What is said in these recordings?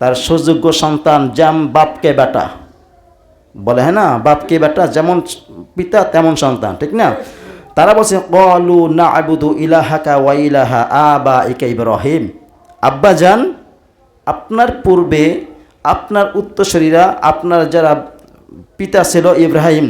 তার সুযোগ্য সন্তান যেম বাপকে বেটা? বলে হ্যাঁ না বাপকে বেটা, যেমন পিতা, তেমন সন্তান, ঠিক না? তারা বলছে, কলু না আবুদু ইলাহাকা ওয়া ইলাহা আবা ইকা ইব্রাহিম। আব্বা যান, আপনার পূর্বে আপনার উত্তরসূরীরা, আপনার যারা পিতা ছিল ইব্রাহিম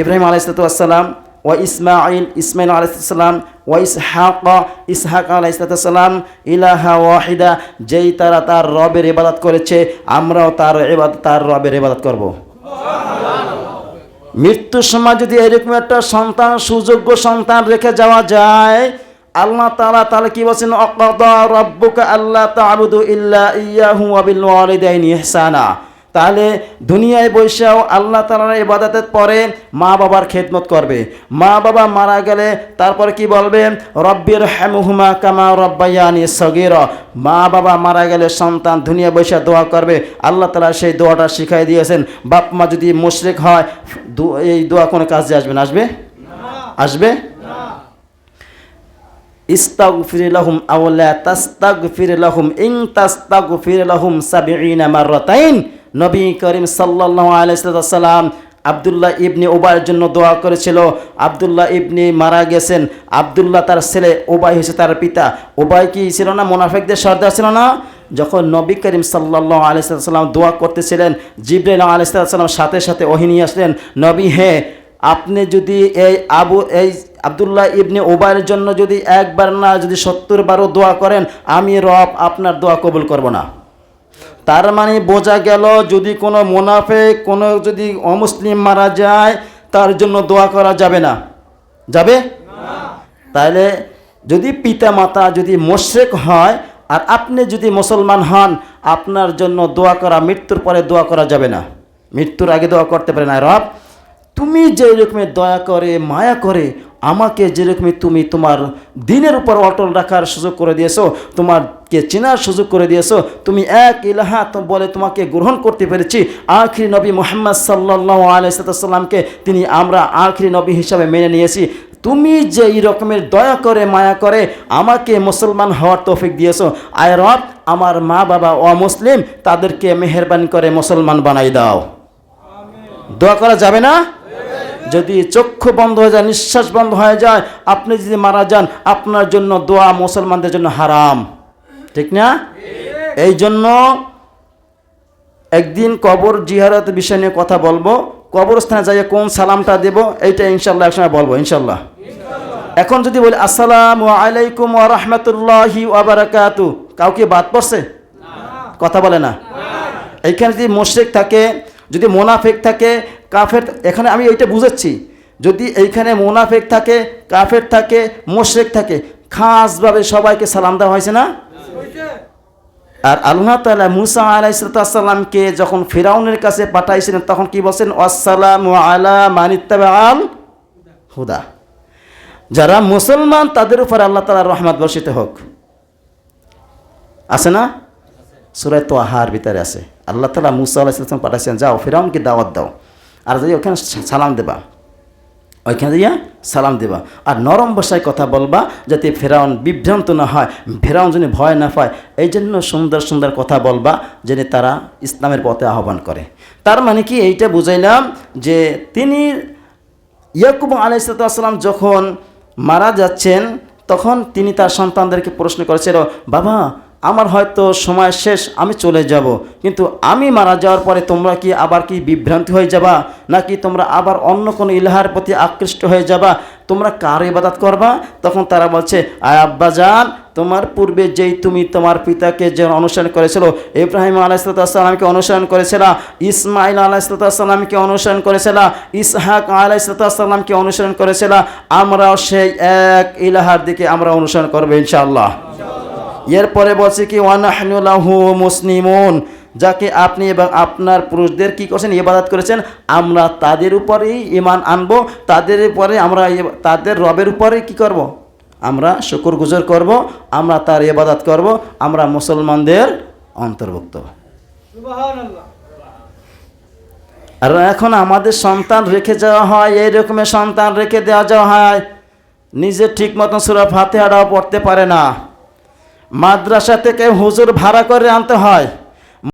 ইব্রাহিম আলাইসালাম ওয়া ইসমাইল ইসমাইল আলাইসালাম ওয়া ইসহাক ইসহাক আলাইসালাম ইলাহা ওয়াহিদা, যেই তারা তার রবের ইবাদত করেছে, আমরাও তার ইবাদত, তার রবের ইবাদত করব। মৃত্যুর সময় যদি এরকম একটা সন্তান, সুযোগ্য সন্তান রেখে যাওয়া যায়, আল্লাহ তাআলা তাহলে কি বলছেন? অকদা রব্বুকা আল্লাহ তা'বুদু ইল্লা ইয়াহু ওয়া বিল ওয়ালিদাইনি ইহসানা। তাহলে দুনিয়ায় বৈশাও আল্লাহ তালার ইবাদতের পরে মা বাবার খেদমত করবে। মা বাবা মারা গেলে তারপরে কি বলবে? রব্বির হ্যামুহুমা কামা রব্বাইয়ানি সগির। মা বাবা মারা গেলে সন্তান দুনিয়া বৈশা দোয়া করবে। আল্লাহ তালা সেই দোয়াটা শিখাই দিয়েছেন। বাপ মা যদি মুশরিক হয় এই দোয়া কোনো কাজে আসবে না? আসবে? আসবে? ইস্তাগফির লাহুম আও লা তাস্তাগফির লাহুম। ইন তাস্তাগফির লাহুম সাবঈনা মাররাতাইন। নবী করিম সাল্লাল্লাহু আলাইহি সাল্লাম আব্দুল্লাহ ইবনে ওবাইয়ের জন্য দোয়া করেছিল। আবদুল্লাহ ইবনে মারা গেছেন। আব্দুল্লাহ তার ছেলে ওবাই হয়েছে তার পিতা। ওবাই কি ছিল না? মোনাফেকদের সর্দার ছিল না? যখন নবী করিম সাল্লাহ আলাইসাল্লাম দোয়া করতেছিলেন, জিব্রাইল আলাইসাল্লাম সাথে সাথে ওহিনী আসলেন, নবী, হে, আপনি যদি এই আবু, এই আবদুল্লাহ ইবনে ওবায়ের জন্য যদি একবার না যদি সত্তর বারও দোয়া করেন, আমি রব আপনার দোয়া কবুল করব না। তার মানে বোঝা গেল যদি কোনো মুনাফে কোনো যদি অমুসলিম মারা যায় তার জন্য দোয়া করা যাবে না। যাবে? তাহলে যদি পিতা মাতা যদি মোশেক হয় আর আপনি যদি মুসলমান হন আপনার জন্য দোয়া করা মৃত্যুর পরে দোয়া করা যাবে না। মৃত্যুর আগে দোয়া করতে পারে না। রব তুমি যে রকমের দয়া করে, মায়া করে আমাকে যেরকমই তুমি তোমার দিনের উপর অটল রাখার সুযোগ করে দিয়েছ তোমারকে চেনার সুযোগ করে দিয়েছ, তুমি এক ইলাহা বলে তোমাকে গ্রহণ করতে পেরেছি। আখরি নবী মোহাম্মদ সাল্লাহ আলাইসাল্লামকে তিনি আমরা আখরি নবী হিসাবে মেনে নিয়েছি। তুমি যে এই রকমের দয়া করে, মায়া করে আমাকে মুসলমান হওয়ার তৌফিক দিয়েছ, আয় রব, আমার মা বাবা অমুসলিম তাদেরকে মেহরবানি করে মুসলমান বানাই দাও। দোয়া করা যাবে না? যদি চক্ষু বন্ধ হয়ে যায় নিঃশ্বাস বন্ধ হয়ে যায় আপনি যদি মারা যান আপনার জন্য দোয়া মুসলমানদের জন্য হারাম। ঠিক না? এই জন্য একদিন কবর জিহারত বিষয় নিয়ে কথা বলব। কবরস্থানে যাইয়ে কোন সালামটা দেব এইটা ইনশাল্লাহ একসময় বলব ইনশাল্লাহ এখন যদি বলি আসসালামু আলাইকুম ওয়া রাহমাতুল্লাহি ওয়া বারাকাতু কাউকে বাদ পড়ছে? কথা বলে না। এইখানে যদি মোশেক থাকে যদি মোনাফেক থাকে কাফের, এখানে আমি এইটা বুঝাচ্ছি। যদি এইখানে মোনাফেক থাকে, কাফের থাকে মোশেক থাকে, খাসভাবে সবাইকে সালাম দেওয়া হয়েছে না? আর আল্লাহ তালা মুসা আলাইসালামকে যখন ফিরাউনের কাছে পাঠাইছিলেন, তখন কি বলছেন? আসসালাম আলা মানিত্তাবে আল হুদা। যারা মুসলমান, তাদের উপর আল্লাহ তালা রহমত বর্ষিত হোক। আছে না? সুরায় তো আহার ভিতরে আছে। আল্লাহ তালা মুসা আলাইসালাম পাঠাইছেন, যাও, ফিরাউনকে দাওয়াত দাও। আর যদি ওখানে সালাম দেবা। ওইখানে দিয়া সালাম দেবা। আর নরম ভাষায় কথা বলবা যাতে ফেরাউন বিভ্রান্ত না হয়, ফেরাউন যেন ভয় না পায়। এই জন্য সুন্দর সুন্দর কথা বলবা যেন তারা ইসলামের পথে আহ্বান করে। তার মানে কি? এইটা বুঝাইলাম যে তিনি ইয়াকুব আলাইসালাম যখন মারা যাচ্ছেন, তখন তিনি তার সন্তানদেরকে প্রশ্ন করেছিল বাবা আমার হয়তো সময় শেষ, আমি চলে যাব। কিন্তু আমি মারা যাওয়ার পরে তোমরা কি আবার কি বিভ্রান্তি হয়ে যাবা? নাকি তোমরা আবার অন্য কোনো ইলাহার প্রতি আকৃষ্ট হয়ে যাবা? তোমরা কার ইবাদত করবা? তখন তারা বলছে, আয় আব্বা যান তোমার পূর্বে যেই তুমি তোমার পিতাকে যে অনুসরণ করেছিল, ইব্রাহিম আলাইসালামকে অনুসরণ করেছিল ইসমাইল আলাইসালামকে অনুসরণ করেছিল, ইসহাক আলাইসালামকে অনুসরণ করেছিল, আমরাও সেই এক ইলাহার দিকে আমরা অনুসরণ করব ইনশাআল্লাহ। এরপরে বলছে কি ওয়ানাহনুলাহু মুসলিমুন যাকে আপনি এবং আপনার পুরুষদের কি করছেন? ইবাদত করেছেন। আমরা তাদের উপরেই ইমান আনব। তাদের উপরে আমরা তাদের রবের উপরে কি করব। আমরা শুকুর গুজর করব। আমরা তার ইবাদত করব। আমরা মুসলমানদের অন্তর্ভুক্ত। আর এখন আমাদের সন্তান রেখে যাওয়া হয় এই রকমের সন্তান রেখে দেওয়া যাওয়া হয় নিজে ঠিক মতন সুরা ফাতেহাটাও পড়তে পারে না। মাদ্রাসা থেকে হুজুর ভাড়া করে আনতে হয়।